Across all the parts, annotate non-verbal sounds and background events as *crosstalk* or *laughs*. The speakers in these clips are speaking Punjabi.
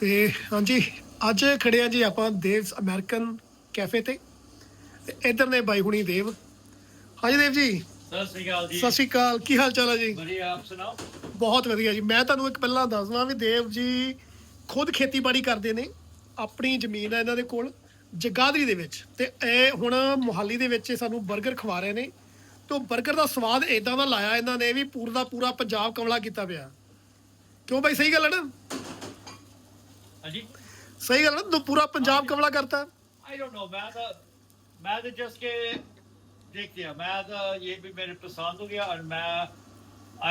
ਤੇ ਹਾਂਜੀ ਅੱਜ ਖੜੇ ਆ ਜੀ ਆਪਾਂ ਦੇਵਸ ਅਮਰੀਕਨ ਕੈਫੇ ਤੇ। ਇੱਧਰ ਨੇ ਬਾਈ ਹੁਣੀ ਦੇਵ। ਹਾਂਜੀ ਦੇਵ ਜੀ। ਸਤਿ ਸ੍ਰੀ ਅਕਾਲ ਜੀ। ਸਤਿ ਸ਼੍ਰੀ ਅਕਾਲ। ਕੀ ਹਾਲ ਚਾਲ ਹੈ ਜੀ? ਵਧੀਆ ਆਪ ਸੁਣਾਓ? ਬਹੁਤ ਵਧੀਆ ਜੀ। ਮੈਂ ਤੁਹਾਨੂੰ ਇੱਕ ਪਹਿਲਾਂ ਦੱਸਦਾ ਵੀ ਦੇਵ ਜੀ ਖੁਦ ਖੇਤੀਬਾੜੀ ਕਰਦੇ ਨੇ। ਆਪਣੀ ਜ਼ਮੀਨ ਹੈ ਇਹਨਾਂ ਦੇ ਕੋਲ ਜਗਾਦਰੀ ਦੇ ਵਿੱਚ। ਤੇ ਇਹ ਹੁਣ ਮੁਹਾਲੀ ਦੇ ਵਿੱਚ ਇਹ ਸਾਨੂੰ 버ਗਰ ਖਵਾ ਰਹੇ ਨੇ। ਤੇ 버ਗਰ ਦਾ ਸਵਾਦ ਇਦਾਂ ਦਾ ਲਾਇਆ ਇਹਨਾਂ ਨੇ ਵੀ ਪੂਰਾ ਦਾ ਪੂਰਾ ਪੰਜਾਬ ਕਮਲਾ ਕੀਤਾ ਪਿਆ। ਕਿਉਂ ਬਾਈ? ਸਹੀ ਗੱਲ ਹੈ ਨਾ? ਹਾਂਜੀ ਸਹੀ ਗੱਲ ਹੈ ਨਾ ਪੂਰਾ ਪੰਜਾਬ ਕਮਲਾ ਕਰਤਾ आई डोंट नो मैं तो मैं तो जस्ट के देख लिया मैं तो ये भी मेरे पसंद हो गया और मैं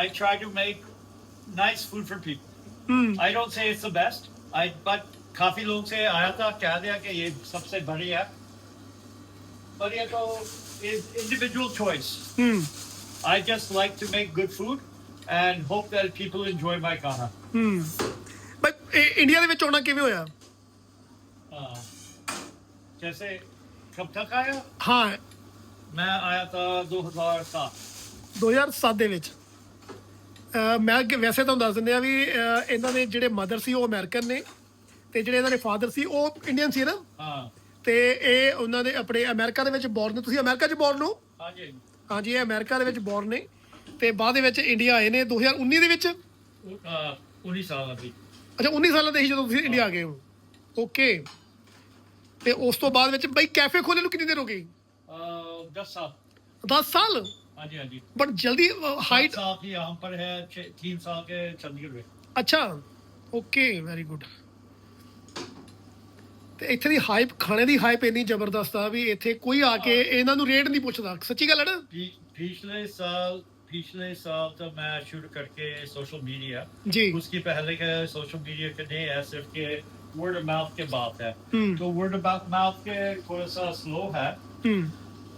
I try to make nice food for people hmm I don't say it's the best I but काफी लोग से आया था कह दिया कि ये सबसे बढ़िया है पर ये तो is individual choice hmm I just like to make good food and hope that people enjoy my खाना ਹੂੰ ਬਈ ਇਹ ਇੰਡੀਆ ਦੇ ਵਿੱਚ ਆਉਣਾ ਕਿਵੇਂ ਹੋਇਆ हाँ। जैसे कब तक आया ਹਾਂ मैं आया था 2007 2007 ਦੇ ਵਿੱਚ ਅਹ ਮੈਂ ਅੱਗੇ ਵੈਸੇ ਤੁਹਾਨੂੰ ਦੱਸ ਦਿੰਦੇ ਆ ਵੀ ਅਹ ਇਹਨਾਂ ਦੇ ਜਿਹੜੇ ਮਦਰ ਸੀ ਉਹ ਅਮਰੀਕਨ ਨੇ ਤੇ ਜਿਹੜੇ ਇਹਨਾਂ ਦੇ ਫਾਦਰ ਸੀ ਉਹ ਇੰਡੀਅਨ ਸੀ ਨਾ हाँ ਤੇ ਇਹ ਉਹਨਾਂ ਦੇ ਆਪਣੇ ਅਮਰੀਕਾ ਦੇ ਵਿੱਚ ਬੋਰਨ ਨੇ ਤੁਸੀਂ ਅਮਰੀਕਾ 'ਚ ਬੋਰਨ ਹੋ हाँ जी ਹਾਂਜੀ ਇਹ ਅਮਰੀਕਾ ਦੇ ਵਿੱਚ ਬੋਰਨ ਨੇ ਤੇ ਬਾਅਦ ਦੇ ਵਿੱਚ ਇੰਡੀਆ ਆਏ ਨੇ 2019 ਦੇ ਵਿੱਚ उन्नीस साल अभी ਅੱਛਾ 19 ਸਾਲਾਂ ਦੇ ਸੀ ਜਦੋਂ ਤੁਸੀਂ ਇੰਡੀਆ ਆ ਗਏ ਹੋ ਓਕੇ ਤੇ ਉਸ ਤੋਂ ਬਾਅਦ ਵਿੱਚ ਬਈ ਕੈਫੇ ਖੋਲੇ ਨੂੰ ਕਿੰਨੀ ਦੇਰ ਹੋ ਗਈ अह, दस साल 10 ਸਾਲ हाँ जी हाँ जी ਬਟ ਜਲਦੀ सात ਹਾਈਟ साल की यहाँ पर है छः- तीन साल के चंडीगढ़ में ਅੱਛਾ ਓਕੇ ਵੈਰੀ ਗੁੱਡ ਤੇ ਇੱਥੇ ਦੀ ਹਾਈਪ ਖਾਣੇ ਦੀ ਹਾਈਪ ਇੰਨੀ ਜ਼ਬਰਦਸਤ ਆ ਵੀ ਇੱਥੇ ਕੋਈ ਆ ਕੇ ਇਹਨਾਂ ਨੂੰ ਰੇਟ ਨਹੀਂ ਪੁੱਛਦਾ ਸੱਚੀ ਗੱਲ ਹੈ ਨਾ पी- पिछले साल पिछले साल तो मैं शुरू करके सोशल मीडिया जी। उसकी पहले के सोशल मीडिया के नहीं है सिर्फ़ के वर्ड ऑफ़ माउथ के बात है। हम्म। तो वर्ड ऑफ़ माउथ के थोड़ा सा स्लो है।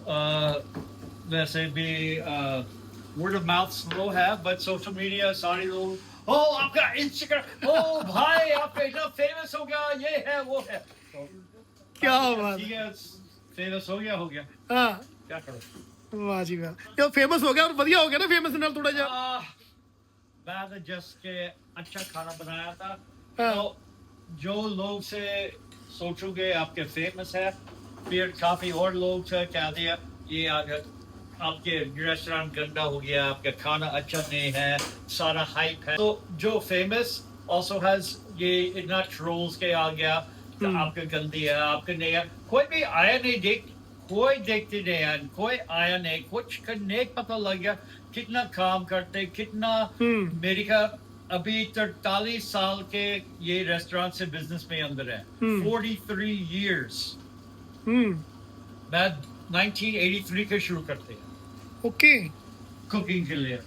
Uh, वैसे भी वर्ड ऑफ़ माउथ स्लो है बट सोशल मीडिया सारे लोग ओ आपका इंस्टाग्राम ओ भाई आप इतना फ़ेमस हो गया ये है वो है। तो, क्या बात ठीक है फ़ेमस हो। गया हो गया। ਹਾਂ क्या करो ਵਾਹ ਜੀ ਵਾਹ ਤੇ ਉਹ ਫੇਮਸ ਹੋ ਗਿਆ ਔਰ ਵਧੀਆ ਹੋ ਗਿਆ ਨਾ ਫੇਮਸ ਨਾਲ ਥੋੜਾ ਜਿਹਾ आह, मैं तो जस्ट के अच्छा खाना बनाया था हाँ। तो जो लोग से सोचोगे आपके फेमस है फिर काफी और लोग से कह दिया ये अगर आपके रेस्टोरेंट गंदा हो गया आपका खाना अच्छा नहीं है सारा हाइप है तो जो फेमस ऑल्सो हैज ये इतना ट्रोल्स के आ गया तो हम्म। आपका गंदी है आपका नहीं है कोई भी आया नहीं देख कोई देखते नहीं है कोई आया नहीं कुछ का नहीं पता लग गया कितना काम करते कितना हम्म। मेरी का अभी तरतालीस साल के ये रेस्टोरेंट से बिजनेस में अंदर है हम्म। 43 years ਹੂੰ मैं 1983 के शुरू करते हैं ਓਕੇ कुकिंग के लिए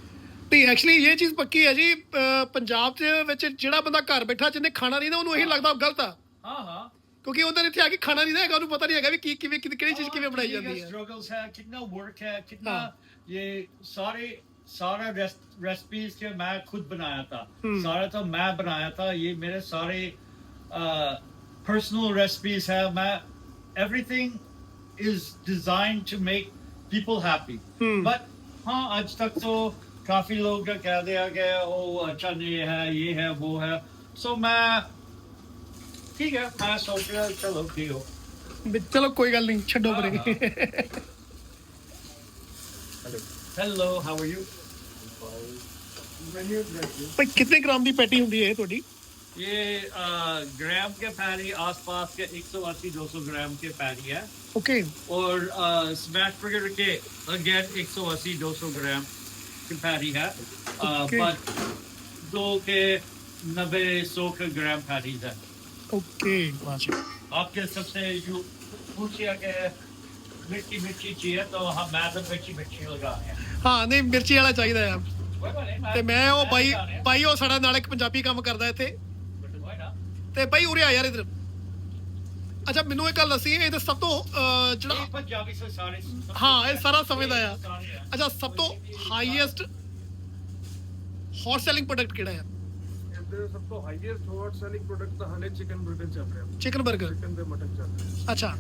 ਤੇ ਐਕਚੁਅਲੀ ਇਹ ਚੀਜ਼ ਪੱਕੀ ਹੈ ਜੀ ਅਹ ਪੰਜਾਬ ਦੇ ਵਿੱਚ ਜਿਹੜਾ ਬੰਦਾ ਘਰ ਬੈਠਾ ਜਿਹਨੇ ਖਾਣਾ ਨਹੀਂ ਨਾ ਉਹਨੂੰ ਇਹੀ ਲੱਗਦਾ ਗਲਤ ਆ हाँ हाँ ਕਿਉਂਕਿ ਉਹਨਾਂ ਨੇ ਇੱਥੇ ਆ ਕੇ ਖਾਣਾ ਨਹੀਂ ਨਾ ਹੈਗਾ ਉਹਨੂੰ ਪਤਾ ਨਹੀਂ ਹੈਗਾ ਵੀ ਕੀ ਕਿਵੇਂ ਕਿ- ਕਿਹੜੀ ਚੀਜ਼ ਕਿਵੇਂ ਬਣਾਈ ਜਾਂਦੀ ਹੈ स्ट्रगल्स है कितना वर्क है कितना हाँ। ये सारे सारा रेसिपीज के मैं खुद बनाया था हम्म। सारा तो मैं बनाया था ये मेरे सारे पर्सनल रेसिपीज है मैं everything is design to make people happy hmm. But हाँ आज तक तो काफी लोग का कह दिया गया ओ अच्छा नहीं है ये है वो है सो मैं ठीक है मैं सोच रहा चलो ठीक हो ਵੀ ਚਲੋ ਕੋਈ ਗੱਲ ਨਹੀਂ ਛੱਡੋ ਪਰੇ Hello, how are you? ਭਾਈ ਕਿੰਨੇ ਗ੍ਰਾਮ ਦੀ ਪੈਟੀ ਹੁੰਦੀ ਹੈ ਇਹ ਤੁਹਾਡੀ ये अ, ग्राम के पैरी आसपास के 180-200 ग्राम के पैरी है ਓਕੇ और स्मैश बर्गर के अगेन 180-200 ग्राम के पैरी है Okay. बट दो के 90-100 के ग्राम पैरीज है ਓਕੇ ਵਾਹ ਜੀ आपके सबसे जो पूछिए कि मिर्ची मिर्ची चाहिए तो हम मैं तो मिर्ची मिर्ची लगा रहे हैं ਹਾਂ ਨਹੀਂ ਮਿਰਚੀ ਵਾਲਾ ਚਾਹੀਦਾ ਆ कोई बात नहीं, मैं ਤੇ ਮੈਂ ਉਹ ਬਾਈ लगा रहे हैं। ਬਾਈ ਉਹ ਸਾਡਾ ਨਾਲ ਇੱਕ ਪੰਜਾਬੀ ਕੰਮ ਕਰਦਾ ਇੱਥੇ कोई ना। ਤੇ ਬਾਈ ਉਰੇ ਆ ਯਾਰ ਇਧਰ ਅੱਛਾ ਮੈਨੂੰ ਇਹ ਗੱਲ ਦੱਸੀ ਇਹ ਤਾਂ ਸਭ ਤੋਂ ਅਹ, ਜਿਹੜਾ ਇਹ ਪੰਜਾਬੀ ਸੇ ਸਾਰੇ ਹਾਂ, ਇਹ ਸਾਰਾ ਸਮਝਦਾ ਆ। ਸਾਰੇ ਆ। ਅੱਛਾ ਸਭ ਤੋਂ ਹਾਈਐਸਟ ਹੌਟ ਸੈਲਿੰਗ ਪ੍ਰੋਡਕਟ ਕਿਹੜਾ ਆ ਇਹਦੇ ਸਭ ਤੋਂ ਹਾਈਐਸਟ ਹੌਟ ਸੈਲਿੰਗ ਪ੍ਰੋਡਕਟ ਤਾਂ ਹਲੇ ਚਿਕਨ 버ਗਰ ਚੱਲ ਰਿਹਾ। ਚਿਕਨ 버ਗਰ ਚਿਕਨ ਤੇ ਮਟਨ ਚੱਲ ਰਿਹਾ। ਅੱਛਾ।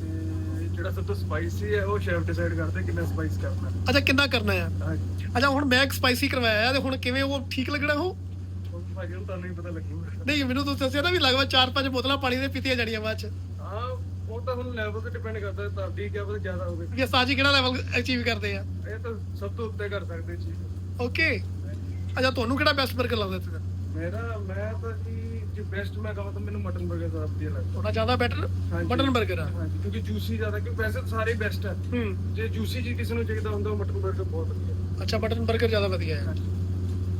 ਤੇ ਜਿਹੜਾ ਸਭ ਤੋਂ ਸਪਾਈਸੀ ਹੈ ਉਹ ਸ਼ੈਫ ਡਿਸਾਈਡ ਕਰਦੇ ਕਿੰਨਾ ਸਪਾਈਸ ਕਰਨਾ। ਅੱਛਾ ਕਿੰਨਾ ਕਰਨਾ ਆ ਹਾਂਜੀ। ਅੱਛਾ ਹੁਣ ਮੈਂ ਸਪਾਈਸੀ ਕਰਵਾਇਆ ਆ ਤੇ ਹੁਣ ਕਿਵੇਂ ਉਹ ਠੀਕ ਲੱਗਣਾ ਉਹ? ਭਾਜੀ ਹੁਣ ਤੁਹਾਨੂੰ ਹੀ ਪਤਾ ਲੱਗੂਗਾ। ਨਹੀਂ ਮੈਨੂੰ ਤੁਸੀਂ ਦੱਸਿਆ ਨਾ ਵੀ ਲਗਭਗ 4-5 ਬੋਤਲਾਂ ਪਾਣੀ ਦੇ ਪੀਤੀਆਂ ਜਾਣੀਆਂ ਬਾਅਦ ਚ। ਹਾਂ ਉਹ ਤਾਂ ਹੁਣ ਲੈਵਲ ਤੇ ਡਿਪੈਂਡ ਕਰਦਾ ਹੈ ਤੁਹਾਡੀ ਕਿਆ ਪਤਾ ਜ਼ਿਆਦਾ ਹੋਵੇ। ਵੀ ਸਾਜੀ ਕਿਹੜਾ ਲੈਵਲ ਅਚੀਵ ਕਰਦੇ ਆ? ਇਹ ਤਾਂ ਸਭ ਤੋਂ ਉੱਤੇ ਕਰ ਸਕਦੇ ਚੀਜ਼ ਓਕੇ ਅੱਛਾ ਤੁਹਾਨੂੰ ਕਿਹੜਾ ਬੈਸਟ 버ਗਰ ਲੱਗਦਾ ਇੱਥੇ? ਦਾ ਮੇਰਾ ਮੈਂ ਤਾਂ ਜੀ ਜੇ ਬੈਸਟ ਮੈਂ ਕਹਾਂ ਤਾਂ ਮੈਨੂੰ ਮਟਨ 버ਗਰ ਜ਼ਿਆਦਾ ਵਧੀਆ ਲੱਗਦਾ। ਤੁਹਾਡਾ ਜ਼ਿਆਦਾ ਬੈਟਰ ਮਟਨ 버ਗਰ ਆ? ਕਿਉਂਕਿ ਜੂਸੀ ਜ਼ਿਆਦਾ ਕਿ ਵੈਸੇ ਤਾਂ ਸਾਰੇ ਬੈਸਟ ਹੈ ਹੂੰ। ਜੇ ਜੂਸੀ ਜੀ ਕਿਸੇ ਨੂੰ ਚਾਹੀਦਾ ਹੁੰਦਾ ਮਟਨ 버ਗਰ ਬਹੁਤ ਵਧੀਆ। ਅੱਛਾ ਮਟਨ 버ਗਰ ਜ਼ਿਆਦਾ ਵਧੀਆ ਹੈ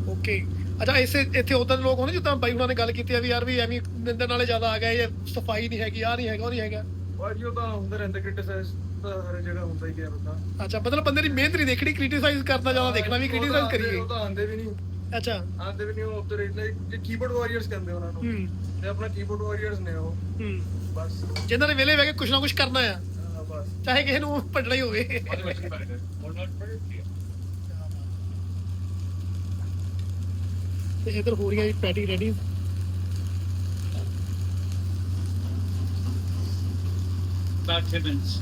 ਓਕੇ ਅੱਛਾ ਇਸੇ ਇੱਥੇ ਉਦਾਂ ਦੇ ਲੋਕ ਹੁੰਦੇ ਜਿੱਦਾਂ ਬਾਈ ਉਹਨਾਂ ਨੇ ਗੱਲ ਕੀਤੀ ਆ ਵੀ ਯਾਰ ਵੀ ਐਵੇਂ ਨਿੰਦਣ ਨਾਲੇ ਜ਼ਿਆਦਾ ਆ ਗਿਆ ਇਹ ਸਫ਼ਾਈ ਨਹੀਂ ਹੈਗੀ ਆ ਨਹੀਂ ਹੈਗਾ ਉਹ ਨਹੀਂ ਹੈਗਾ। ਔਰ ਉਹ ਤਾਂ ਹੁੰਦਾ ਰਹਿੰਦਾ ਕ੍ਰਿਟਿਸਾਈਜ਼ ਤਾਂ ਹਰ ਜਗ੍ਹਾ ਹੁੰਦਾ ਹੀ ਹੈ ਬੰਦਾ। ਅੱਛਾ ਮਤਲਬ ਬੰਦੇ ਦੀ ਮਿਹਨਤ ਨਹੀਂ ਦੇਖਣੀ ਕ੍ਰਿਟਿਸਾਈਜ਼ ਕਰਨਾ ਜ਼ਿਆਦਾ ਦੇਖਣਾ ਵੀ ਕ੍ਰਿਟਿਸਾਈਜ਼ ਕਰੀਏ। ਉਹ ਤਾਂ ਆਉਂਦੇ ਵੀ ਨਹੀਂ। ਅੱਛਾ। ਆਉਂਦੇ ਵੀ ਨਹੀਂ ਉਹ ਉੱਧਰ ਜੇ ਕੀਬੋਰਡ ਵਾਰੀਅਰਸ ਕਹਿੰਦੇ ਉਹਨਾਂ ਨੂੰ। ਹੂੰ। ਤੇ ਆਪਣਾ ਕੀਬੋਰਡ ਵਾਰੀਅਰਸ ਨੇ ਉਹ। ਹੂੰ। ਬਸ। ਜਿਨ੍ਹਾਂ ਨੇ ਵਿਹਲੇ ਬਹਿ ਕੇ ਕੁਛ ਨਾ ਕੁਛ ਕਰਨਾ ਆ। ਹਾਂ, ਬਸ। ਚਾਹੇ ਕਿਸੇ ਨੂੰ ਪੜਨਾ ਹੀ ਹੋਵੇ। ਤੇ ਇਧਰ ਹੋ ਰਹੀ ਹੈ ਜੀ patty ready About 10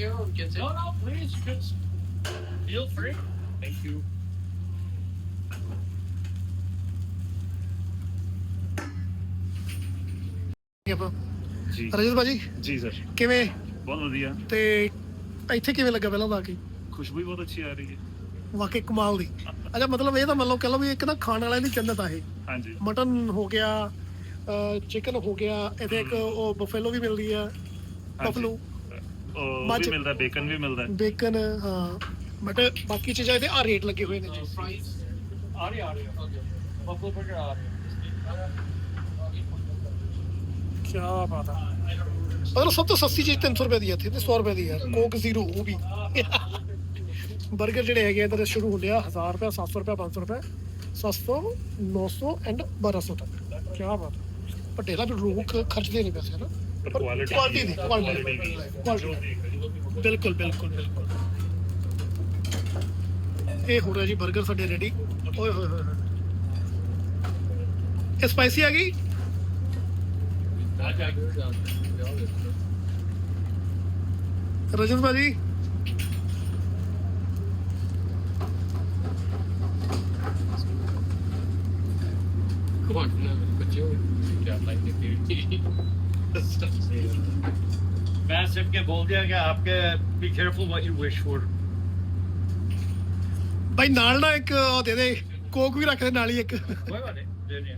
here or can No, no, please, just feel free. Thank you. ਆਪਾਂ ਜੀ। ਰਜਤ ਭਾਜੀ? ਜੀ ਸਰ। ਕਿਵੇਂ? ਬਹੁਤ ਵਧੀਆ। ਤੇ ਇੱਥੇ ਕਿਵੇਂ ਲੱਗਾ ਪਹਿਲਾਂ ਤਾਂ ਆ ਕੇ ਖੁਸ਼ਬੂ ਵੀ ਬਹੁਤ ਅੱਛੀ ਆ ਰਹੀ ਹੈ। ਵਾਕਈ ਕਮਾਲ ਦੀ। ਅੱਛਾ ਮਤਲਬ ਇਹ ਤਾਂ ਮੰਨ ਲਓ ਕਹ ਲਓ ਵੀ ਇੱਕ ਨਾ ਖਾਣ ਵਾਲਿਆਂ ਦੀ ਜੰਨਤ ਆ ਇਹ। ਹਾਂਜੀ। ਮਟਨ ਹੋ ਗਿਆ ਚਿਕਨ ਹੋ ਗਿਆ ਇੱਥੇ ਇੱਕ ਉਹ ਬਫੇਲੋ ਵੀ ਮਿਲਦੀ ਆ। ਬਫਲੋ ਉਹ ਵੀ ਮਿਲਦਾ ਬੇਕਨ ਵੀ ਮਿਲਦਾ। ਬੇਕਨ ਹਾਂ। ਬਟ ਬਾਕੀ ਚੀਜ਼ਾਂ ਇਹਦੇ ਆ ਰੇਟ ਲੱਗੇ ਹੋਏ ਨੇ ਜੀ। ਆ ਰਹੀ ਆ ਰਹੀ। ਬੱਬਲ ਬਰਗਰ ਆ ਕੀ ਬਾਤ ਆ। ਮਤਲਬ ਸਭ ਤੋਂ ਸਸਤੀ ਚੀਜ਼ 300 ਰੁਪਏ ਦੀ ਹੈ ਤੇ 100 ਰੁਪਏ ਦੀ ਹੈ ਕੋਕ ਜ਼ੀਰੋ ਉਹ ਵੀ। ਬਰਗਰ ਜਿਹੜੇ ਹੈਗੇ ਇਧਰ ਸ਼ੁਰੂ ਹੁੰਦੇ ਆ 1000 ਰੁਪਏ 700 ਰੁਪਏ 500 ਰੁਪਏ। 700 900 ਐਂਡ 1200 ਤੱਕ। ਕੀ ਬਾਤ ਹੈ ਪਟੇਲਾ ਵੀ ਲੋਕ ਖਰਚਦੇ ਨਹੀਂ ਪੈਸੇ ਨਾ ਪਰ ਕੁਆਲਿਟੀ ਕੁਆਲਿਟੀ ਦੀ ਕੁਆਲਿਟੀ ਕੁਆਲਿਟੀ ਬਿਲਕੁਲ ਬਿਲਕੁਲ ਬਿਲਕੁਲ ਇਹ ਹੋ ਰਿਹਾ ਜੀ 버ਗਰ ਸਾਡੇ ਰੈਡੀ ਓਏ ਹੋਏ ਹੋਏ ਹੋਏ ਇਹ ਸਪਾਈਸੀ ਆ ਗਈ ਰਜਤ ਭਾਜੀ Come मैं सिर्फ के बोल दिया कि आपके be careful what you wish for ਭਾਈ ਨਾਲ ਨਾ ਇੱਕ ਉਹ ਦੇ ਦੇ ਕੋਕ ਵੀ ਰੱਖ ਦੇ ਨਾਲ ਹੀ ਇੱਕ कोई बात नहीं दे दिया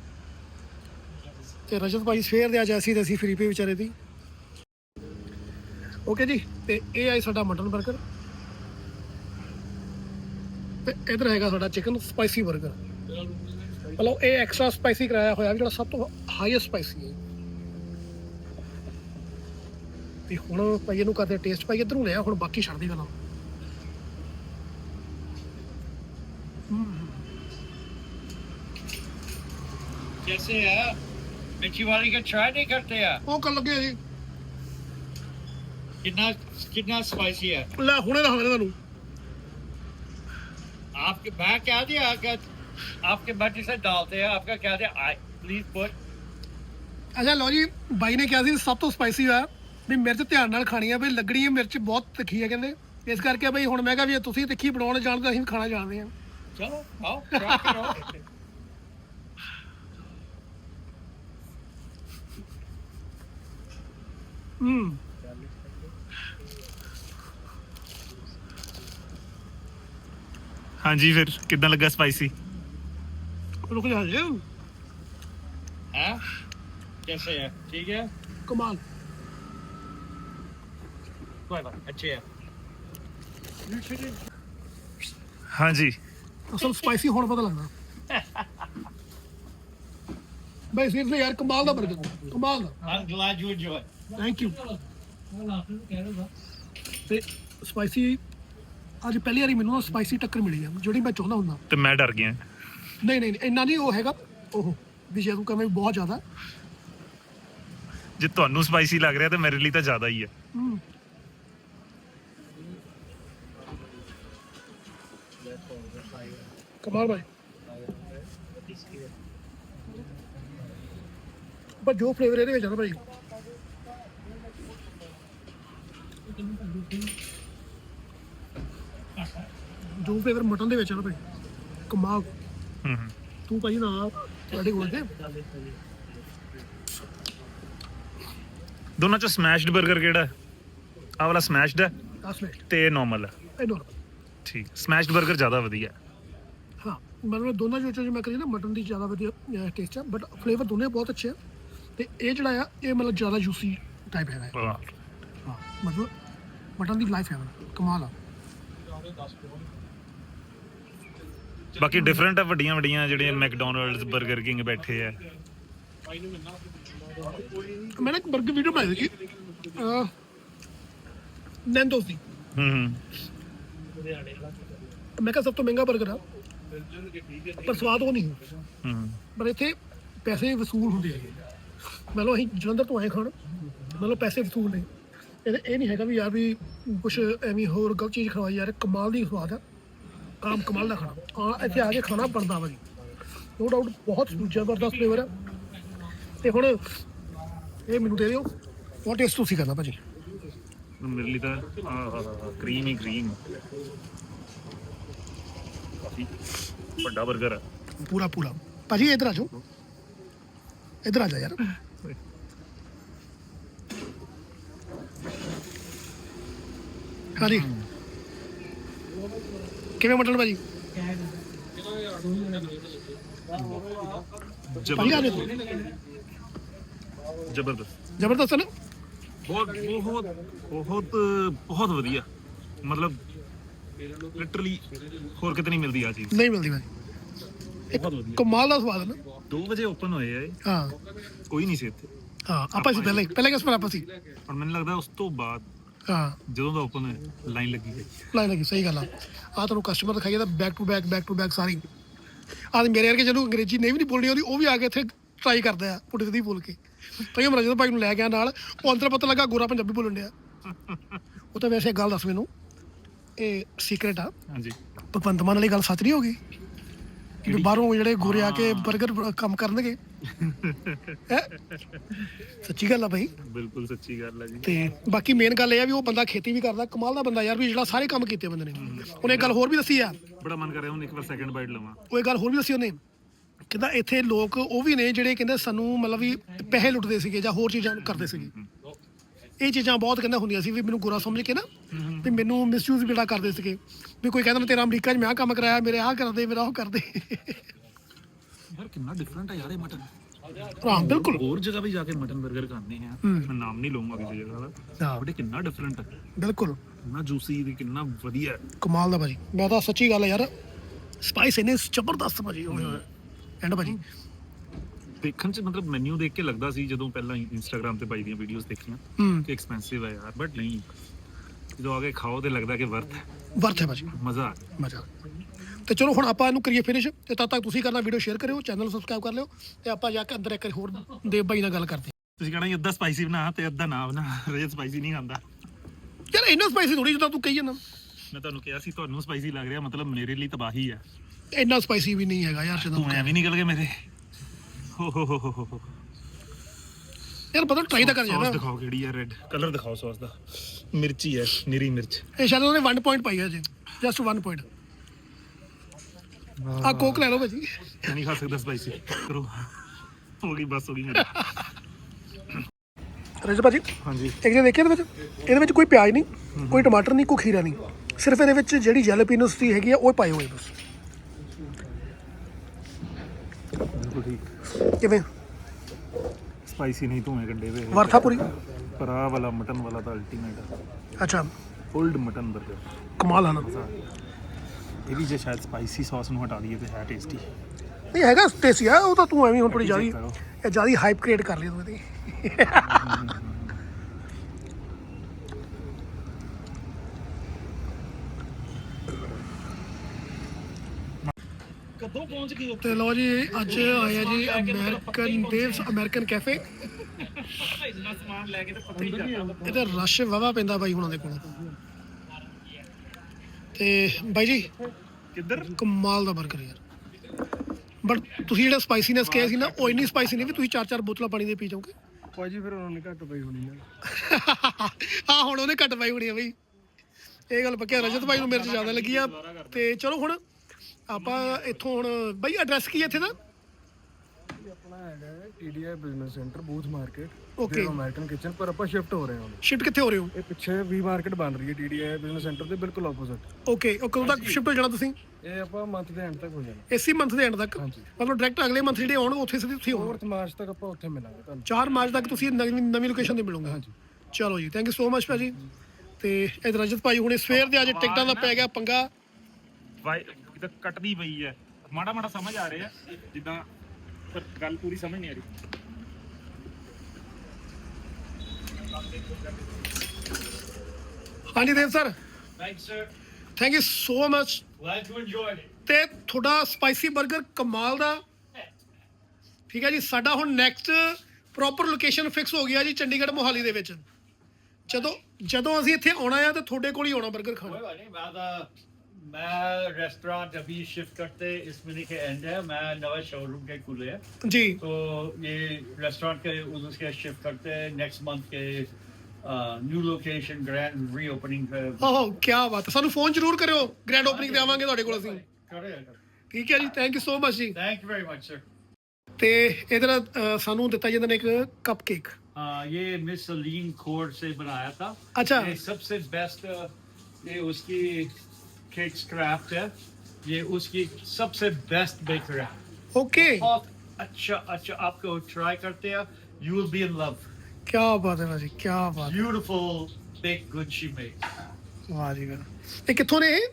ਤੇ ਰਜਤ ਭਾਈ ਸਵੇਰ ਦੇ ਅੱਜ ਐਸੀ ਤੇ ਅਸੀਂ ਫਰੀ ਪੇ ਵਿਚਾਰੇ ਦੀ। ਓਕੇ ਜੀ, ਤੇ ਇਹ ਆਈ ਸਾਡਾ ਮਟਨ 버ਗਰ ਤੇ ਇਧਰ ਹੈਗਾ ਸਾਡਾ ਚਿਕਨ ਸਪਾਈਸੀ 버ਗਰ ਮਤਲਬ ਇਹ ਐਕਸਟਰਾ ਸਪਾਈਸੀ ਕਰਾਇਆ ਹੋਇਆ ਜਿਹੜਾ ਸਭ ਤੋਂ ਹਾਈਐਸਟ ਸਪਾਈਸੀ ਹੈ। ਤੇ ਹੁਣ ਭਾਈ ਇਹਨੂੰ ਕਰਦੇ ਟੇਸਟ ਭਾਈ ਇਧਰੋਂ ਲਿਆ ਹੁਣ ਬਾਕੀ ਛੱਡ ਦੇ ਗੱਲਾਂ ਜੈਸੇ ਆ? मिर्ची वाली का ट्राई नहीं करते हैं ਉਹ ਕਰ ਲੱਗੇ ਜੀ कितना कितना स्पाइसी है ਲੈ ਹੁਣੇ ਦੱਸਦੇ ਤੁਹਾਨੂੰ आपके मैं क्या दिया क्या आपके बच्चे से डालते हैं आपका क्या दिया आई प्लीज पुट ਅੱਛਾ ਲਓ ਜੀ ਬਾਈ ਨੇ ਕਿਹਾ ਸੀ ਸਭ ਤੋਂ ਸਪਾਈਸੀ ਹੋਇਆ ਵੀ ਮਿਰਚ ਧਿਆਨ ਨਾਲ ਖਾਣੀ ਆ ਬਈ ਲੱਗਣੀ ਹੈ ਮਿਰਚ ਬਹੁਤ ਤਿੱਖੀ ਹੈ ਕਹਿੰਦੇ ਇਸ ਕਰਕੇ ਬਈ ਹੁਣ ਮੈਂ ਕਿਹਾ ਵੀ ਜੇ ਤੁਸੀਂ ਤਿੱਖੀ ਬਣਾਉਣ ਜਾਣਦੇ ਅਸੀਂ ਵੀ ਖਾਣਾ ਜਾਣਦੇ ਆ चलो आओ try करो ਹੂੰ ਹਾਂਜੀ ਫਿਰ ਕਿੱਦਾਂ ਲੱਗਾ ਸਪਾਈਸੀ ਰੁਕ ਜਾ ਜੇ हाँ कैसे है ठीक है ਕਮਾਲ कोई बात अच्छे है ਹਾਂਜੀ ਅਸਲ ਸਪਾਈਸੀ ਹੁਣ ਪਤਾ ਲੱਗਦਾ *laughs* ਬਈ ਸੀਰੀਅਸਲੀ ਯਾਰ ਕਮਾਲ ਦਾ 버ਗਰ ਕਮਾਲ ਦਾ। I'm glad you enjoyed. Thank you ਤੇ ਸਪਾਈਸੀ ਅੱਜ ਪਹਿਲੀ ਵਾਰੀ ਮੈਨੂੰ ਸਪਾਈਸੀ ਟੱਕਰ ਮਿਲੀ ਆ ਜਿਹੜੀ ਮੈਂ ਚਾਹੁੰਦਾ ਹੁੰਦਾ। ਤੇ ਮੈਂ ਡਰ ਗਿਆ। ਨਹੀਂ ਨਹੀਂ ਨਹੀਂ, ਇੰਨਾ ਨਹੀਂ ਉਹ ਹੈਗਾ ਉਹ ਵੀ ਜੇ ਤੂੰ ਕਵੇਂ ਬਹੁਤ ਜ਼ਿਆਦਾ। ਜੇ ਤੁਹਾਨੂੰ ਸਪਾਈਸੀ ਲੱਗ ਰਿਹਾ ਤਾਂ ਮੇਰੇ ਲਈ ਤਾਂ ਜ਼ਿਆਦਾ ਹੀ ਹੈ। ਹਮ। ਕਮਾਲ ਭਾਈ ਪਰ ਜੋ ਫਲੇਵਰ ਇਹਦੇ ਵਿੱਚ ਆ ਨਾ ਭਾਈ। ਜੋ ਫਲੇਵਰ ਮਟਨ ਦੇ ਵਿੱਚ ਆ ਨਾ ਭਾਈ ਕਮਾਲ। ਹੂੰ ਹੂੰ। ਤੂੰ ਭਾਈ ਨਾ ਤੁਹਾਡੇ ਕੋਲ ਤੇ। ਦੋਨਾਂ ਚੋਂ ਸਮੈਸ਼ਡ 버ਗਰ ਕਿਹੜਾ? ਆਹ ਵਾਲਾ ਸਮੈਸ਼ਡ ਹੈ 10 ਮਿੰਟ ਤੇ ਨਾਰਮਲ ਹੈ। ਇਹ ਠੀਕ ਸਮੈਸ਼ਡ 버ਗਰ ਜ਼ਿਆਦਾ ਵਧੀਆ ਹੈ। ਹਾਂ ਮਤਲਬ ਦੋਨਾਂ ਚੋਂ ਜੇ ਮੈਂ ਕਰੀ ਨਾ ਮਟਨ ਦੀ ਜ਼ਿਆਦਾ ਵਧੀਆ ਟੇਸਟ ਆ ਬਟ ਫਲੇਵਰ ਦੋਨੇ ਬਹੁਤ ਅੱਛੇ ਆ। ਤੇ ਇਹ ਜਿਹੜਾ ਆ ਇਹ ਮਤਲਬ ਜ਼ਿਆਦਾ ਜੂਸੀ ਟਾਈਪ ਹੈਗਾ ਹਾਂ। ਮਤਲਬ ਮਟਨ ਦੀ ਲਾਈਫ ਹੈ ਕਮਾਲ ਆ। ਬਾਕੀ ਡਿਫਰੈਂਟ ਆ ਵੱਡੀਆਂ ਵੱਡੀਆਂ ਜਿਹੜੀਆਂ ਮੈਕਡੋਨਲਡਸ 버ਗਰ ਕਿੰਗ ਬੈਠੇ ਆ। ਮੈਂ ਇੱਕ 버ਗਰ ਵੀਡੀਓ ਬਣਾਈ ਸੀ ਅ ਨੈਂਡੋਸ ਦੀ। ਮੈਂ ਕਿਹਾ ਸਭ ਤੋਂ ਮਹਿੰਗਾ 버ਗਰ ਆ ਪਰ ਸਵਾਦ ਉਹ ਨਹੀਂ। ਹੂੰ। ਪਰ ਇੱਥੇ ਪੈਸੇ ਵਸੂਲ ਹੁੰਦੇ ਆ। ਮਤਲਬ ਅਸੀਂ ਜਲੰਧਰ ਤੋਂ ਆਏ ਖਾਣ ਮਤਲਬ ਪੈਸੇ ਵਸੂਲ ਨੇ। ਇਹ ਇਹ ਨਹੀਂ ਹੈਗਾ ਵੀ ਯਾਰ ਵੀ ਕੁਝ ਐਵੇਂ ਹੋਰ ਗਲਤ ਚੀਜ਼ ਖਵਾਈ ਯਾਰ ਕਮਾਲ ਦੀ ਸਵਾਦ ਆ। ਆਮ ਕਮਾਲ ਦਾ ਖਾਣਾ। ਆ ਇੱਥੇ ਆ ਕੇ ਖਾਣਾ ਬਣਦਾ ਵਾ ਜੀ। ਨੋ ਡਾਊਟ ਬਹੁਤ ਜ਼ਬਰਦਸਤ ਫਲੇਵਰ ਆ। ਤੇ ਹੁਣ ਇਹ ਮੈਨੂੰ ਦੇ ਦਿਓ। ਬਹੁਤ ਟੇਸਟ ਤੁਸੀਂ ਕਰਨਾ ਭਾਜੀ? ਮੇਰੇ ਲਈ ਤਾਂ ਕਰੀਮ ਹੀ ਕਰੀਮ ਕਾਫੀ ਵੱਡਾ 버ਗਰ ਹੈ ਪੂਰਾ ਪੂਰਾ। ਭਾਜੀ ਇੱਧਰ ਆ ਜਾਓ। ਇੱਧਰ ਆ ਜਾ ਯਾਰ। ਹਾਂਜੀ ਕਿਵੇਂ ਮਟਨ ਭਾਜੀ? ਜ਼ਬਰਦਸਤ। ਜ਼ਬਰਦਸਤ ਹੈ ਨਾ? ਬਹੁਤ ਬਹੁਤ ਬਹੁਤ ਬਹੁਤ ਵਧੀਆ। ਮਤਲਬ ਲਿਟਰਲੀ ਹੋਰ ਕਿਤੇ ਨਹੀਂ ਮਿਲਦੀ ਆ ਚੀਜ਼। ਨਹੀਂ ਮਿਲਦੀ ਭਾਜੀ। ਬਹੁਤ ਵਧੀਆ। ਕਮਾਲ ਦਾ ਸਵਾਦ ਹੈ ਨਾ। 2 ਵਜੇ ਓਪਨ ਹੋਏ ਆ ਇਹ। ਹਾਂ। ਕੋਈ ਨਹੀਂ ਸੀ ਇੱਥੇ। ਹਾਂ ਆਪਾਂ ਸੀ ਪਹਿਲੇ ਪਹਿਲੇ ਕਿਸ ਪਰ ਆਪਾਂ ਸੀ? ਔਰ ਮੈਨੂੰ ਲੱਗਦਾ ਉਸ ਤੋਂ ਬਾਅਦ ਹਾਂ। ਜਦੋਂ ਦਾ ਓਪਨ ਹੋਇਆ ਲਾਈਨ ਲੱਗੀ ਹੈ ਲਾਈਨ ਲੱਗੀ ਸਹੀ ਗੱਲ ਆ। ਆ ਤੁਹਾਨੂੰ ਕਸਟਮਰ ਦਿਖਾਈਏ ਤਾਂ back to back back to back ਸਾਰੀ। ਆ ਮੇਰੇ ਵਰਗੇ ਜਿਹਨੂੰ ਅੰਗਰੇਜ਼ੀ ਨਹੀਂ ਵੀ ਨਹੀਂ ਬੋਲਣੀ ਆਉਂਦੀ ਉਹ ਵੀ ਆ ਕੇ ਇੱਥੇ ਟਰਾਈ ਕਰਦੇ ਆ ਪੁੱਠੀ ਸਿੱਧੀ ਬੋਲ ਕੇ। ਤਾਂ ਇਹ ਜਦੋਂ ਭਾਈ ਨੂੰ ਲੈ ਗਿਆ ਨਾਲ ਉਹ ਅੰਦਰ ਪਤਾ ਲੱਗਾ ਗੋਰਾ ਪੰਜਾਬੀ ਬੋਲਣ ਡਿਆ। ਉਹ ਤਾਂ ਵੈਸੇ ਇੱਕ ਗੱਲ ਦੱਸ ਮੈਨੂੰ ਇਹ ਸੀਕ੍ਰੇਟ ਆ। ਹਾਂਜੀ। ਭਗਵੰਤ ਮਾਨ ਵਾਲੀ ਗੱਲ ਸੱਚ ਨਹੀਂ ਹੋ ਗਈ? ਵੀ ਬਾਹਰੋਂ ਜਿਹੜੇ ਗੋਰੇ ਆ ਕੇ 버ਗਰ ਕੰਮ ਕਰਨਗੇ। ਹੈਂ? ਸੱਚੀ ਗੱਲ ਆ ਭਾਈ ਬਿਲਕੁਲ ਸੱਚੀ ਗੱਲ ਹੈ ਜੀ। ਤੇ ਬਾਕੀ ਮੇਨ ਗੱਲ ਇਹ ਆ ਵੀ ਉਹ ਬੰਦਾ ਖੇਤੀ ਵੀ ਕਰਦਾ ਕਮਾਲ ਦਾ ਬੰਦਾ ਯਾਰ ਵੀ ਜਿਹੜਾ ਸਾਰੇ ਕੰਮ ਕੀਤੇ ਬੰਦੇ ਨੇ। ਉਹਨੇ ਇੱਕ ਗੱਲ ਹੋਰ ਵੀ ਦੱਸੀ ਆ। ਬੜਾ ਮਨ ਕਰ ਰਿਹਾ ਹੁਣ ਇੱਕ ਵਾਰ ਸੈਕਿੰਡ ਬਾਈਟ ਲਵਾਂ। ਉਹ ਇਹ ਗੱਲ ਹੋਰ ਵੀ ਦੱਸੀ ਉਹਨੇ। ਕਹਿੰਦਾ ਇੱਥੇ ਲੋਕ ਉਹ ਵੀ ਨੇ ਜਿਹੜੇ ਕਹਿੰਦੇ ਸਾਨੂੰ ਮਤਲਬ ਵੀ ਪੈਸੇ ਲੁੱਟਦੇ ਸੀਗੇ ਜਾਂ ਹੋਰ ਚੀਜ਼ਾਂ ਕਰਦੇ ਸੀਗੇ। ਇਹ ਚੀਜ਼ਾਂ ਬਹੁਤ ਕਹਿੰਦਾ ਹੁੰਦੀਆਂ ਸੀ ਵੀ ਮੈਨੂੰ ਗੁਰਾ ਸਮਝ ਕੇ ਨਾ ਵੀ ਮੈਨੂੰ ਮਿਸਯੂਜ਼ ਜਿਹੜਾ ਕਰਦੇ ਸੀਗੇ। ਵੀ ਕੋਈ ਕਹਿੰਦਾ ਮੈਂ ਤੇਰਾ ਅਮਰੀਕਾ 'ਚ ਮੈਂ ਆਹ ਕੰਮ ਕਰਾਇਆ ਮੇਰੇ ਆਹ ਕਰਦੇ ਮੇਰਾ ਉਹ ਕਰਦੇ। ਯਾਰ ਕਿੰਨਾ ਡਿਫਰੈਂਟ ਹੈ ਯਾਰ ਇਹ ਮਟਨ ਹਾਂ ਬਿਲਕੁਲ। ਹੋਰ ਜਗ੍ਹਾ ਵੀ ਜਾ ਕੇ ਮਟਨ 버ਗਰ ਖਾਂਦੇ ਆ ਮੈਂ ਨਾਮ ਨਹੀਂ ਲਵਾਂਗਾ ਕਿਸੇ ਜਗ੍ਹਾ ਦਾ। ਹਾਂ। ਬਟ ਇਹ ਕਿੰਨਾ ਡਿਫਰੈਂਟ ਹੈ ਬਿਲਕੁਲ। ਕਿੰਨਾ ਜੂਸੀ ਤੇ ਕਿੰਨਾ ਵਧੀਆ। ਹੈ। ਕਮਾਲ ਦਾ ਭਾਜੀ। ਮੈਂ ਤਾਂ ਸੱਚੀ ਗੱਲ ਹੈ ਯਾਰ ਸਪਾਈਸ ਇਹਨੇ ਜ਼ਬਰਦਸਤ ਭਾਜੀ ਹੋਏ ਹੋਏ ਐਂਡ ਭਾਜੀ। ਦੇਖਣ ਚ ਮਤਲਬ ਮੈਨੂ ਦੇਖ ਕੇ ਲੱਗਦਾ ਸੀ ਜਦੋਂ ਪਹਿਲਾਂ ਇੰਸਟਾਗ੍ਰam ਤੇ ਬਾਈ ਦੀਆਂ ਵੀਡੀਓਜ਼ ਦੇਖੀਆਂ ਕਿ ਐਕਸਪੈਂਸਿਵ ਹੈ ਯਾਰ ਬਟ ਨਹੀਂ। ਜਦੋਂ ਆ ਕੇ ਖਾਓ ਤੇ ਲੱਗਦਾ ਕਿ ਵਰਥ ਹੈ। ਵਰਥ ਹੈ ਭਾਜੀ। ਮਜ਼ਾ ਆ ਗਿਆ। ਮਜ਼ਾ ਤੇ ਚਲੋ ਹੁਣ ਆਪਾਂ ਇਹਨੂੰ ਕਰੀਏ ਫਿਨਿਸ਼ ਤੇ ਤਦ ਤੱਕ ਤੁਸੀਂ ਕਰਨਾ ਵੀਡੀਓ ਸ਼ੇਅਰ ਕਰਿਓ ਚੈਨਲ ਸਬਸਕ੍ਰਾਈਬ ਕਰ ਲਿਓ। ਤੇ ਆਪਾਂ ਜਾ ਕੇ ਅੰਦਰ ਇੱਕ ਹੋਰ ਦੇਵ ਭਾਈ ਨਾਲ ਗੱਲ ਕਰਦੇ। ਤੁਸੀਂ ਕਹਣਾ ਅੱਧਾ ਸਪਾਈਸੀ ਬਣਾ ਤੇ ਅੱਧਾ ਨਾ ਬਣਾ ਰਜਤ ਸਪਾਈਸੀ ਨਹੀਂ ਖਾਂਦਾ ਯਾਰ ਇੰਨਾ ਸਪਾਈਸੀ ਥੋੜੀ ਜਿਹਾ ਤੂੰ ਕਹੀ ਜਾਂਦਾ। ਮੈਂ ਤੁਹਾਨੂੰ ਕਿਹਾ ਸੀ ਤੁਹਾਨੂੰ ਸਪਾਈਸੀ ਲੱਗ ਰਿਹਾ ਮਤਲਬ ਮੇਰੇ ਲਈ ਤਬਾਹੀ ਹੈ। ਇੰਨਾ ਸਪਾਈਸੀ ਵੀ ਨਹੀਂ ਹੈਗਾ ਯਾਰ ਜਦੋਂ ਤੂੰ ਐਵੇਂ ਨਿਕਲ ਗਏ ਮੇਰੇ। ਯਾਰ ਪਤਾ ਟਰਾਈ ਤਾਂ ਕਰ ਸੌਸ ਜਾਣਾ ਦਿਖਾਓ ਕਿਹੜੀ ਹੈ ਰੈੱਡ ਕਲਰ ਦਿਖਾਓ ਸੌਸ ਦਾ। ਮਿਰਚੀ ਹੈ ਨਿਰੀ ਮਿਰਚ। ਇਹ ਸ਼ਾਇਦ ਉਹਨੇ 1 ਪੁਆਇੰਟ ਪਾਈ ਹੈ ਜੀ ਜਸਟ 1 ਪੁਆਇੰਟ ਆ ਕੋਕ ਲੈ ਲਓ ਭਾਜੀ। ਮੈਂ ਨਹੀਂ ਖਾ ਸਕਦਾ ਸਪਾਈਸੀ ਕਰੋ। ਹੋ ਗਈ ਬਸ ਹੋ ਗਈ ਮੇਰੀ। ਰਜ ਭਾਜੀ ਹਾਂਜੀ। ਇੱਕ ਜੇ ਦੇਖਿਆ ਇਹਦੇ ਵਿੱਚ? ਇਹਦੇ ਵਿੱਚ ਕੋਈ ਪਿਆਜ਼ ਨਹੀਂ ਕੋਈ ਟਮਾਟਰ ਨਹੀਂ ਕੋਈ ਖੀਰਾ ਨਹੀਂ। ਸਿਰਫ ਇਹਦੇ ਵਿੱਚ ਜਿਹੜੀ ਜੈਲਪੀਨੋਸ ਦੀ ਹੈਗੀ ਆ ਉਹ ਪਾਈ ਹੋਈ ਬਸ ਬਿਲਕੁਲ ਠੀਕ ਕਿਵੇਂ? ਸਪਾਈਸੀ ਨਹੀਂ ਧੂਏ ਕੱਢੇ ਵੇ ਵਰਥਾ ਪੂਰੀ? ਪਰ ਆਹ ਵਾਲਾ ਮਟਨ ਵਾਲਾ ਤਾਂ ਅਲਟੀਮੇਟ ਅੱਛਾ। ਓਲਡ ਮਟਨ 버ਗਰ ਕਮਾਲ ਆ ਨਾ। ਇਹ ਵੀ ਜੇ ਸ਼ਾਇਦ ਸਪਾਈਸੀ ਸੌਸ ਨੂੰ ਹਟਾ ਦਈਏ ਤੇ ਹੈ ਟੇਸਟੀ ਨਹੀਂ ਹੈਗਾ ਟੇਸਟੀ ਆ ਉਹ ਤਾਂ ਤੂੰ ਐਵੇਂ ਹੁਣ ਥੋੜੀ ਜ਼ਿਆਦੀ। ਇਹ ਜ਼ਿਆਦੀ ਹਾਈਪ ਕ੍ਰੀਏਟ ਕਰ ਲਈ ਤੂੰ ਇਹਦੀ। ਕਦੋਂ ਪਹੁੰਚ ਗਈ ਤੇ ਲੋ ਜੀ ਅੱਜ ਆਇਆ ਜੀ ਅਮਰੀਕਨ ਦੇਵਸ ਅਮਰੀਕਨ ਕੈਫੇ। *laughs* ਇੰਨਾ ਸਮਾਨ ਲੈ ਕੇ ਤੇ ਪਤਾ ਹੀ ਚੱਲਦਾ ਇਹਦਾ ਰਸ਼ ਵਾਵਾ ਪੈਂਦਾ ਬਾਈ ਹੁਣਾਂ ਦੇ ਕੋਲ। ਤੇ ਬਾਈ ਜੀ ਕਿੱਧਰ? ਕਮਾਲ ਦਾ 버ਗਰ ਯਾਰ। ਬਟ ਤੁਸੀਂ ਜਿਹੜਾ ਸਪਾਈਸੀਨੈਸ ਕਿਹਾ ਸੀ ਨਾ ਉਹ ਇੰਨੀ ਸਪਾਈਸੀ ਨਹੀਂ ਵੀ ਤੁਸੀਂ ਚਾਰ ਚਾਰ ਬੋਤਲਾਂ ਪਾਣੀ ਦੇ ਪੀ ਜਾਓਗੇ। ਭਾਜੀ ਫਿਰ ਉਹਨਾਂ ਨੇ ਘੱਟ ਪਈ ਹੋਣੀ ਨਾ। ਹਾਂ ਹੁਣ ਉਹਨੇ ਘੱਟ ਪਾਈ ਹੋਣੀ ਆ ਬਈ। ਇਹ ਗੱਲ ਪੱਕਿਆ ਰਜਤ ਭਾਈ ਨੂੰ ਮਿਰਚ ਜ਼ਿਆਦਾ ਲੱਗੀ ਆ। ਤੇ ਚਲੋ ਹੁਣ ਆਪਾਂ ਇੱਥੋਂ ਹੁਣ ਬਈ ਐਡਰੈਸ ਕੀ ਹੈ ਇੱਥੇ ਦਾ? ਇਹ ਆਪਣਾ ਹੈਗਾ TDI business centre booth market Okay. American kitchen ਪਰ ਆਪਾਂ ਸ਼ਿਫਟ ਹੋ ਰਹੇ ਹਾਂ ਹੁਣ। ਸ਼ਿਫਟ ਕਿੱਥੇ ਹੋ ਰਹੇ ਹੋ? ਇਹ ਪਿੱਛੇ ਵੀ ਮਾਰਕੀਟ ਬਣ ਰਹੀ ਹੈ ਟੀਡੀਆਈ ਬਿਜ਼ਨਸ ਸੈਂਟਰ ਦੇ ਬਿਲਕੁਲ ਆਪੋਜ਼ਿਟ ਓਕੇ ਉਹ ਕਦੋਂ ਤੱਕ ਸ਼ਿਫਟ ਹੋ ਜਾਣਾ ਤੁਸੀਂ? ਇਹ ਆਪਾਂ ਮੰਥ ਦੇ ਐਂਡ ਤੱਕ ਹੋ ਜਾਣਾ। ਇਸੇ ਮੰਥ ਦੇ ਐਂਡ ਤੱਕ? ਹਾਂਜੀ। ਮਤਲਬ ਡਾਇਰੈਕਟ ਅਗਲੇ ਮੰਥ ਜਿਹੜੇ ਆਉਣਗੇ ਉੱਥੇ ਸਿੱਧੇ ਤੁਸੀਂ ਆਉਣਾ। 4th ਮਾਰਚ ਤੱਕ ਆਪਾਂ ਉੱਥੇ ਮਿਲਾਂਗੇ ਤੁਹਾਨੂੰ। 4 ਮਾਰਚ ਤੱਕ ਤੁਸੀਂ ਨਵੀਂ ਨਵੀਂ ਲੋਕੇਸ਼ਨ ਤੇ ਮਿਲੋਗੇ। ਹਾਂਜੀ। ਚਲੋ ਜੀ ਥੈਂਕ ਯੂ ਸੋ ਮਚ ਭਾਜੀ। ਤੇ ਇਹ ਰਜਤ ਭਾਈ ਹੁਣੇ ਸਵੇਰ ਦੇ ਅੱਜ ਟਿਕਟਾਂ ਦਾ ਪੈ ਗਿਆ ਪੰਗਾ। ਵਾਈ ਜਿੱਦਾਂ ਕੱਟਦੀ ਪਈ ਹੈ। ਮਾੜਾ ਮਾੜਾ ਸਮਝ ਆ ਰਿਹਾ। ਜਿੱਦਾਂ ਪਰ ਗੱਲ ਪੂਰੀ ਸਮਝ ਨਹੀਂ ਆ ਰਹੀ। ਹਾਂਜੀ Dev sir. Thank you so much glad to enjoy it ਤੇ ਤੁਹਾਡਾ ਸਪਾਈਸੀ 버ਗਰ ਕਮਾਲ ਦਾ। ਠੀਕ ਹੈ ਜੀ ਸਾਡਾ ਹੁਣ ਨੈਕਸਟ ਪ੍ਰੋਪਰ ਲੋਕੇਸ਼ਨ ਫਿਕਸ ਹੋ ਗਿਆ ਜੀ ਚੰਡੀਗੜ੍ਹ ਮੋਹਾਲੀ ਦੇ ਵਿੱਚ। ਜਦੋਂ ਜਦੋਂ ਅਸੀਂ ਇੱਥੇ ਆਉਣਾ ਆ ਤੇ ਤੁਹਾਡੇ ਕੋਲ ਹੀ ਆਉਣਾ 버ਗਰ ਖਾਣ। ਕੋਈ ਨਹੀਂ ਮੈਂ ਤਾਂ मैं रेस्टोरेंट अभी शिफ्ट करते इस महीने के एंड है मैं नवा शोरूम के खुले है ਜੀ तो ये रेस्टोरेंट के उसके शिफ्ट करते नेक्स्ट मंथ के न्यू लोकेशन ग्रैंड रीओपनिंग ਓਹ ਕੀ ਬਾਤ ਹੈ ਸਾਨੂੰ ਫੋਨ ਜ਼ਰੂਰ ਕਰਿਓ ਗ੍ਰੈਂਡ ਓਪਨਿੰਗ ਤੇ ਆਵਾਂਗੇ ਤੁਹਾਡੇ ਕੋਲ ਅਸੀਂ ਠੀਕ ਹੈ ਜੀ ਥੈਂਕ ਯੂ ਸੋ ਮਚ ਜੀ thank you very much sir ਤੇ ਇਧਰ ਸਾਨੂੰ ਦਿੱਤਾ ਜਾਂਦਾ ਨੇ ਇੱਕ ਕੱਪ ਕੇਕ ये मिस लीन कोड से बनाया था अच्छा ये सबसे बेस्ट ये उसकी केक्स क्राफ्ट है ये उसकी सबसे बेस्ट बेकर है ਓਕੇ बहुत अच्छा अच्छा आपको ट्राई करते हैं you will be in love ਕੀ ਬਾਤ ਹੈ ਭਾਜੀ ਕੀ ਬਾਤ beautiful baked goods she makes ਵਾਹ ਜੀ ਵਾਹ ਇਹ ਕਿੱਥੋਂ ਨੇ ਇਹ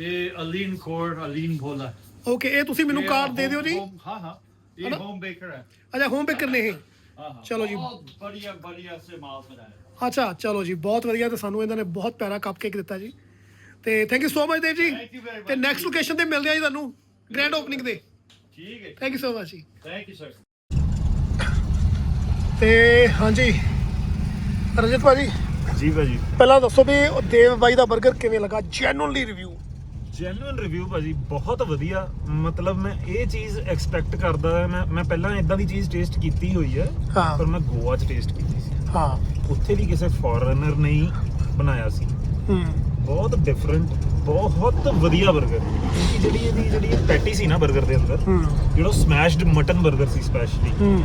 ये अलीन कोर अलीन भोला ਓਕੇ ਇਹ ਤੁਸੀਂ ਮੈਨੂੰ ये ਕਾਰਡ ਦੇ home- ਦਿਓ ਜੀ home- हाँ हाँ ये है ना? होम बेकर है ਅੱਛਾ ਹੋਮ ਬੇਕਰ ਨੇ ਇਹ हाँ हाँ चलो जी। बहुत बढ़िया बढ़िया से माल बनाया ਅੱਛਾ ਚਲੋ ਜੀ ਬਹੁਤ ਵਧੀਆ ਤੇ ਸਾਨੂੰ ਇਹਨਾਂ ਨੇ ਬਹੁਤ ਪਿਆਰਾ ਕੱਪ ਕੇਕ ਦਿੱਤਾ ਜੀ ਤੇ thank you so much Dev ji. ਤੇ ਨੈਕਸਟ ਲੋਕੇਸ਼ਨ ਤੇ ਮਿਲਦੇ ਆ ਜੀ ਤੁਹਾਨੂੰ ਗ੍ਰੈਂਡ ਓਪਨਿੰਗ ਤੇ। ਠੀਕ ਹੈ ਥੈਂਕ ਯੂ ਸੋ ਮਚ ਜੀ। ਥੈਂਕ ਯੂ ਸਰ ਤੇ ਹਾਂਜੀ ਰਜਤ ਭਾਜੀ ਜੀ ਭਾਜੀ ਪਹਿਲਾਂ ਦੱਸੋ ਵੀ ਉਹ ਦੇਵ ਬਾਈ ਦਾ 버ਗਰ ਕਿਵੇਂ ਲੱਗਾ? ਜੈਨੂਇਨਲੀ ਰਿਵਿਊ ਜੈਨੂਇਨ ਰਿਵਿਊ ਭਾਜੀ ਬਹੁਤ ਵਧੀਆ। ਮਤਲਬ ਮੈਂ ਇਹ ਚੀਜ਼ ਐਕਸਪੈਕਟ ਕਰਦਾ ਮੈਂ ਮੈਂ ਪਹਿਲਾਂ ਇਦਾਂ ਦੀ ਚੀਜ਼ ਟੇਸਟ ਕੀਤੀ ਹੋਈ ਹੈ ਪਰ ਮੈਂ ਗੋਆ 'ਚ ਟੇਸਟ ਕੀਤੀ ਸੀ। ਹਾਂ। ਉੱਥੇ ਵੀ ਕਿਸੇ ਫੋਰਨਰ ਨੇ ਬਣਾਇਆ ਸੀ। ਬਹੁਤ ਡਿਫਰੈਂਟ ਬਹੁਤ ਵਧੀਆ 버ਗਰ ਕਿਉਂਕਿ ਜਿਹੜੀ ਇਹਦੀ ਜਿਹੜੀ ਪੈਟੀ ਸੀ ਨਾ 버ਗਰ ਦੇ ਅੰਦਰ ਹੂੰ। ਜਿਹੜਾ ਸਮੈਸ਼ਡ ਮਟਨ 버ਗਰ ਸੀ ਸਪੈਸ਼ਲੀ ਹੂੰ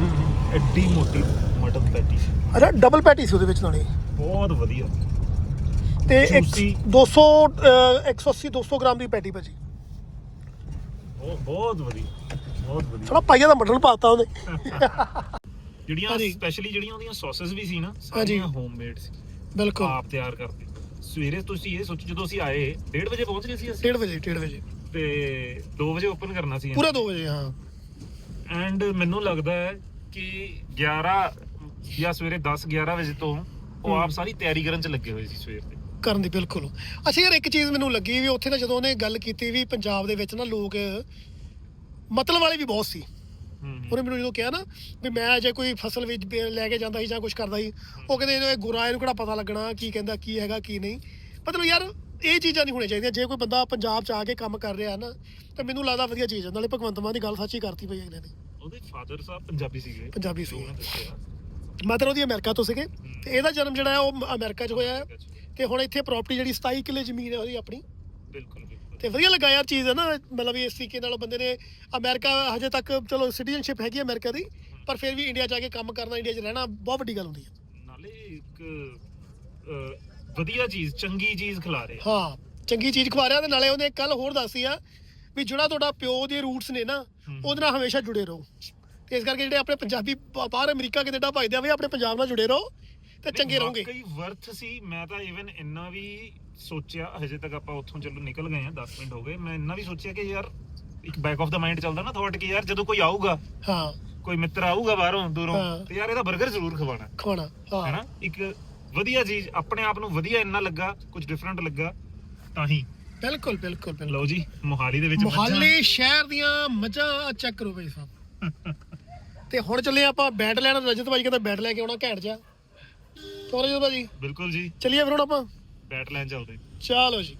ਐਡੀ ਮੋਟੀ ਮਟਨ ਪੈਟੀ ਸੀ। ਅੱਛਾ ਡਬਲ ਪੈਟੀ ਸੀ ਉਹਦੇ ਵਿੱਚ ਨਾਲੇ। ਬਹੁਤ ਵਧੀਆ। ਤੇ ਇੱਕ Juicy। 200 ਅਹ, 180 200 ਗ੍ਰਾਮ ਦੀ ਪੈਟੀ ਭਾਜੀ। ਬਹੁਤ ਬਹੁਤ ਵਧੀਆ ਬਹੁਤ ਵਧੀਆ। ਸਾਲਾ ਪਾਈਆ ਦਾ ਮਟਨ ਪਾਤਾ ਉਹਨੇ। ਜਿਹੜੀਆਂ ਹਾਂਜੀ। ਸਪੈਸ਼ਲੀ ਜਿਹੜੀਆਂ ਉਹਦੀਆਂ ਸੌਸਸ ਵੀ ਸੀ ਨਾ ਸਾਰੀਆਂ ਹਾਂਜੀ। ਹੋਮਮੇਡ ਸੀ। ਬਿਲਕੁਲ। ਆਪ ਤਿਆਰ ਕਰਦੇ। ਸਵੇਰੇ ਤੁਸੀਂ ਇਹ ਸੋਚੋ ਜਦੋਂ ਅਸੀਂ ਆਏ 1:30 ਵਜੇ ਪਹੁੰਚ ਗਏ ਸੀ ਅਸੀਂ? 1:30 ਵਜੇ 1:30 ਵਜੇ। ਤੇ 2 ਵਜੇ ਓਪਨ ਕਰਨਾ ਸੀ ਪੂਰਾ 2 ਵਜੇ ਹਾਂ। ਐਂਡ ਮੈਨੂੰ ਲੱਗਦਾ ਹੈ ਕਿ 11 ਜਾਂ ਸਵੇਰੇ 10 11 ਵਜੇ ਤੋਂ ਉਹ ਆਪ ਸਾਰੀ ਤਿਆਰੀ ਕਰਨ ਚ ਲੱਗੇ ਹੋਏ ਸੀ ਸਵੇਰ ਦੇ। ਕਰਨ ਦੀ ਬਿਲਕੁਲ। ਅੱਛਾ ਯਾਰ ਇੱਕ ਚੀਜ਼ ਮੈਨੂੰ ਲੱਗੀ ਵੀ ਉੱਥੇ ਤਾਂ ਜਦੋਂ ਉਹਨੇ ਗੱਲ ਕੀਤੀ ਵੀ ਪੰਜਾਬ ਦੇ ਵਿੱਚ ਨਾ ਲੋਕ ਮਤਲਬ ਵਾਲੇ ਵੀ ਬਹੁਤ ਸੀ। ਉਹਨੇ ਮੈਨੂੰ ਜਦੋਂ ਕਿਹਾ ਨਾ ਵੀ ਮੈਂ ਜੇ ਕੋਈ ਫਸਲ ਵਿੱਚ ਲੈ ਕੇ ਜਾਂਦਾ ਸੀ ਜਾਂ ਕੁਝ ਕਰਦਾ ਸੀ ਉਹ ਕਹਿੰਦੇ ਇਹ ਗੁਰਾ ਇਹਨੂੰ ਕਿਹੜਾ ਪਤਾ ਲੱਗਣਾ ਕੀ ਕਹਿੰਦਾ ਕੀ ਹੈਗਾ ਕੀ ਨਹੀਂ। ਮਤਲਬ ਯਾਰ ਇਹ ਚੀਜ਼ਾਂ ਨਹੀਂ ਹੋਣੀਆਂ ਚਾਹੀਦੀਆਂ। ਜੇ ਕੋਈ ਬੰਦਾ ਪੰਜਾਬ 'ਚ ਆ ਕੇ ਕੰਮ ਕਰ ਰਿਹਾ ਨਾ ਤਾਂ ਮੈਨੂੰ ਲੱਗਦਾ ਵਧੀਆ ਚੀਜ਼ ਹੈ ਨਾਲੇ ਭਗਵੰਤ ਮਾਨ ਦੀ ਗੱਲ ਸੱਚੀ ਕਰਤੀ ਪਈ ਅਗਲੇ ਨੇ। ਉਹਦੇ ਫਾਦਰ ਸਾਹਿਬ ਪੰਜਾਬੀ ਸੀਗੇ। ਪੰਜਾਬੀ ਸੀ। ਮਦਰ ਉਹਦੀ ਅਮਰੀਕਾ ਤੋਂ ਸੀਗੇ। ਤੇ ਇਹਦਾ ਜਨਮ ਜਿਹੜਾ ਹੈ ਉਹ ਅਮਰੀਕਾ 'ਚ ਹੋਇਆ ਹੈ ਤੇ ਹੁਣ ਇੱਥੇ ਪ੍ਰਾਪਰਟੀ ਜਿਹੜੀ 27 ਕਿੱਲੇ ਜ਼ਮੀਨ ਹੈ ਉਹਦੀ ਆਪਣੀ। ਬਿਲਕੁਲ। ਤੇ ਵਧੀਆ ਲੱਗਾ ਯਾਰ ਚੀਜ਼ ਹੈ ਨਾ ਮਤਲਬ ਇਸ ਤਰੀਕੇ ਨਾਲ ਬੰਦੇ ਨੇ ਅਮਰੀਕਾ ਹਜੇ ਤੱਕ ਚਲੋ ਸਿਟੀਜ਼ਨਸ਼ਿਪ ਹੈਗੀ ਅਮਰੀਕਾ ਦੀ ਪਰ ਫਿਰ ਵੀ ਇੰਡੀਆ ਜਾ ਕੇ ਕੰਮ ਕਰਨਾ ਇੰਡੀਆ 'ਚ ਰਹਿਣਾ ਬਹੁਤ ਵੱਡੀ ਗੱਲ ਹੁੰਦੀ ਹੈ। ਨਾਲੇ ਇੱਕ ਅਹ, ਵਧੀਆ ਚੀਜ਼ ਚੰਗੀ ਚੀਜ਼ ਖਿਲਾ ਰਹੇ। ਹਾਂ ਚੰਗੀ ਚੀਜ਼ ਖਵਾ ਰਿਹਾ ਤੇ ਨਾਲੇ ਉਹਨੇ ਕੱਲ ਹੋਰ ਦੱਸੀ ਆ ਵੀ ਜਿਹੜਾ ਤੁਹਾਡਾ ਪਿਓ ਦੇ ਰੂਟਸ ਨੇ ਨਾ ਉਹਦੇ ਨਾਲ ਹਮੇਸ਼ਾ ਜੁੜੇ ਰਹੋ। ਤੇ ਇਸ ਕਰਕੇ ਜਿਹੜੇ ਆਪਣੇ ਪੰਜਾਬੀ ਬਾ- ਬਾਹਰ ਅਮਰੀਕਾ ਕੈਨੇਡਾ ਭਜਦੇ ਆ ਵੀ ਆਪਣੇ ਪੰਜਾਬ ਨਾਲ ਜੁੜੇ ਰਹੋ ਤੇ ਚੰਗੇ ਰਹੋਗੇ। ਕਈ ਵਰਥ ਸੀ ਮੈਂ ਤਾਂ ਇਵਨ ਇੰਨਾ ਵੀ ਸੋਚਿਆ ਹਜੇ ਤੱਕ ਆਪਾਂ ਉੱਥੋਂ ਚਲੋ ਨਿਕਲ ਗਏ ਆ 10 ਮਿੰਟ ਹੋ ਗਏ। ਮੈਂ ਇੰਨਾ ਵੀ ਸੋਚਿਆ ਕਿ ਯਾਰ ਇੱਕ ਬੈਕ ਆਫ ਦਾ ਮਾਈਂਡ ਚੱਲਦਾ ਨਾ ਥਾਟ ਕਿ ਯਾਰ ਜਦੋਂ ਕੋਈ ਆਊਗਾ ਹਾਂ। ਕੋਈ ਮਿੱਤਰ ਆਊਗਾ ਬਾਹਰੋਂ ਦੂਰੋਂ ਹਾਂ। ਤੇ ਯਾਰ ਇਹਦਾ 버ਗਰ ਜ਼ਰੂਰ ਖਵਾਣਾ ਖਵਾਣਾ ਹਾਂ। ਹੈਨਾ? ਇੱਕ ਵਧੀਆ ਚੀਜ਼ ਆਪਣੇ ਆਪ ਨੂੰ ਵਧੀਆ ਇੰਨਾ ਲੱਗਾ ਕੁਝ ਡਿਫਰੈਂਟ ਲੱਗਾ ਤਾਂ ਹੀ। ਬਿਲਕੁਲ ਬਿਲਕੁਲ ਬਿਲਕੁਲ। ਲਓ ਜੀ ਮੋਹਾਲੀ ਦੇ ਵਿੱਚ ਮੱਝਾਂ- ਮੁਹੱਲੇ ਸ਼ਹਿਰ ਦੀਆਂ ਮੱਝਾਂ ਚੈੱਕ ਕਰੋ ਭਾਈ ਸਾਹਿਬ। ਤੇ ਹੁਣ ਚੱਲੇ ਆਪਾਂ ਬੈਟ ਲੈਣ ਰਜਤ ਭਾਈ ਕਹਿੰਦਾ ਬੈਟ ਲੈ ਕੇ ਆਉਣਾ ਘੈਂਟ ਜਾ ਤੋਰ ਭਾਜੀ? ਬਿਲਕੁਲ ਜੀ। ਚੱਲੀਏ ਫਿਰ ਹੁਣ ਆਪਾਂ। ਬੈਟ ਲੈਣ ਚੱਲਦੇ। ਚਲੋ ਜੀ।